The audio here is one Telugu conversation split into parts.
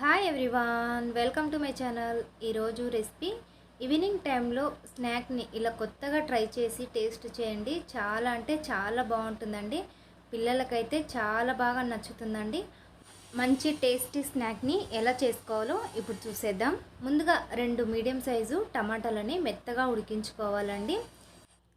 Hi everyone welcome to my channel ఈరోజు రెసిపీ ఈవినింగ్ టైంలో స్నాక్ని ఇలా కొత్తగా ట్రై చేసి టేస్ట్ చేయండి. చాలా అంటే చాలా బాగుంటుందండి. పిల్లలకైతే చాలా బాగా నచ్చుతుందండి. మంచి టేస్టీ స్నాక్ని ఎలా చేసుకోవాలో ఇప్పుడు చూసేద్దాం. ముందుగా రెండు మీడియం సైజు టమాటాలని మెత్తగా ఉడికించుకోవాలండి.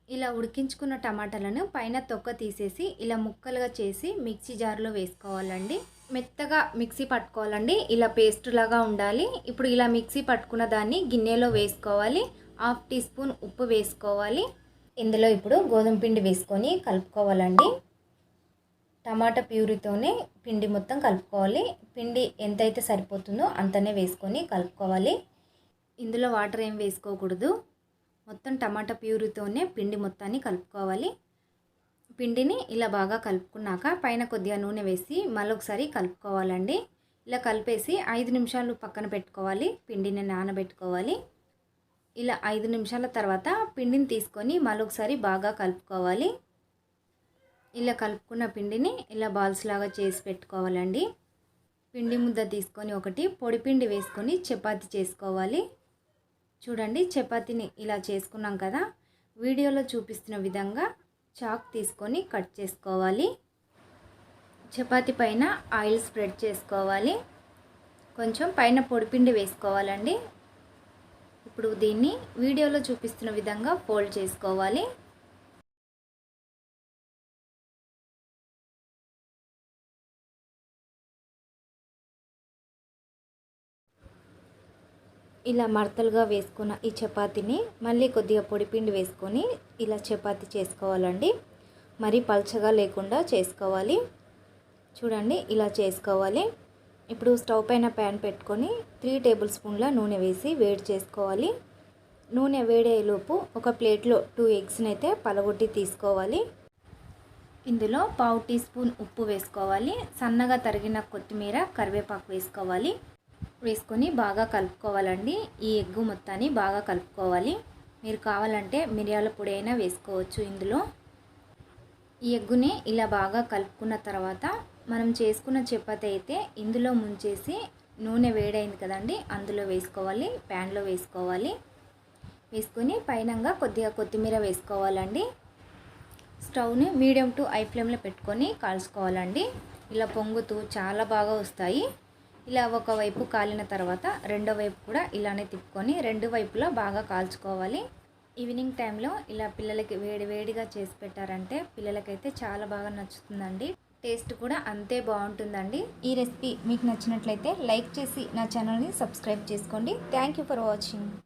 ఇలా ఉడికించుకున్న టమాటాలను పైన తొక్క తీసేసి ఇలా ముక్కలుగా చేసి మిక్సీ జార్లో వేసుకోవాలండి. మెత్తగా మిక్సీ పట్టుకోవాలండి. ఇలా పేస్ట్ లాగా ఉండాలి. ఇప్పుడు ఇలా మిక్సీ పట్టుకున్న దాన్ని గిన్నెలో వేసుకోవాలి. హాఫ్ టీ స్పూన్ ఉప్పు వేసుకోవాలి. ఇందులో ఇప్పుడు గోధుమ పిండి వేసుకొని కలుపుకోవాలండి. టమాటా ప్యూరితోనే పిండి మొత్తం కలుపుకోవాలి. పిండి ఎంతైతే సరిపోతుందో అంతనే వేసుకొని కలుపుకోవాలి. ఇందులో వాటర్ ఏం వేసుకోకూడదు. మొత్తం టమాటా ప్యూరితోనే పిండి మొత్తాన్ని కలుపుకోవాలి. పిండిని ఇలా బాగా కలుపుకున్నాక పైన కొద్దిగా నూనె వేసి మళ్ళొకసారి కలుపుకోవాలండి. ఇలా కలిపేసి ఐదు నిమిషాలు పక్కన పెట్టుకోవాలి పిండిని నానబెట్టుకోవాలి. ఇలా ఐదు నిమిషాల తర్వాత పిండిని తీసుకొని మళ్ళొకసారి బాగా కలుపుకోవాలి. ఇలా కలుపుకున్న పిండిని ఇలా బాల్స్ లాగా చేసి పెట్టుకోవాలండి. పిండి ముద్ద తీసుకొని ఒకటి పొడి పిండి వేసుకొని చపాతి చేసుకోవాలి. చూడండి చపాతీని ఇలా చేసుకున్నాం కదా. వీడియోలో చూపిస్తున్న విధంగా చాక్ తీసుకొని కట్ చేసుకోవాలి. చపాతి పైన ఆయిల్ స్ప్రెడ్ చేసుకోవాలి. కొంచెం పైన పొడిపిండి వేసుకోవాలండి. ఇప్పుడు దీన్ని వీడియోలో చూపిస్తున్న విధంగా ఫోల్డ్ చేసుకోవాలి. ఇలా మడతలుగా వేసుకున్న ఈ చపాతీని మళ్ళీ కొద్దిగా పొడిపిండి వేసుకొని ఇలా చపాతీ చేసుకోవాలండి. మరి పల్చగా లేకుండా చేసుకోవాలి. చూడండి ఇలా చేసుకోవాలి. ఇప్పుడు స్టవ్ పైన ప్యాన్ పెట్టుకొని త్రీ టేబుల్ స్పూన్ల నూనె వేసి వేడి చేసుకోవాలి. నూనె వేడేలోపు ఒక ప్లేట్లో టూ ఎగ్స్ని అయితే పలగొట్టి తీసుకోవాలి. ఇందులో పావు టీ స్పూన్ ఉప్పు వేసుకోవాలి. సన్నగా తరిగిన కొత్తిమీర కరివేపాకు వేసుకోవాలి. వేసుకొని బాగా కలుపుకోవాలండి. ఈ ఎగ్గు మొత్తాన్ని బాగా కలుపుకోవాలి. మీరు కావాలంటే మిరియాల పొడి అయినా వేసుకోవచ్చు ఇందులో. ఈ ఎగ్గుని ఇలా బాగా కలుపుకున్న తర్వాత మనం చేసుకున్న చపాతి అయితే ఇందులో ముంచేసి నూనె వేడైంది కదండి అందులో వేసుకోవాలి ప్యాన్లో వేసుకోవాలి. వేసుకొని పైనంగా కొద్దిగా కొత్తిమీర వేసుకోవాలండి. స్టవ్ని మీడియం టు హై ఫ్లేమ్లో పెట్టుకొని కాల్చుకోవాలండి. ఇలా పొంగుతూ చాలా బాగా వస్తాయి. ఇలా ఒకవైపు కాలిన తర్వాత రెండో వైపు కూడా ఇలానే తిప్పుకొని రెండు వైపులా బాగా కాల్చుకోవాలి. ఈవినింగ్ టైంలో ఇలా పిల్లలకి వేడి వేడిగా చేసి పెట్టారంటే పిల్లలకైతే చాలా బాగా నచ్చుతుందండి. టేస్ట్ కూడా అంతే బాగుంటుందండి. ఈ రెసిపీ మీకు నచ్చినట్లయితే లైక్ చేసి నా ఛానల్ని సబ్స్క్రైబ్ చేసుకోండి. Thank you for watching.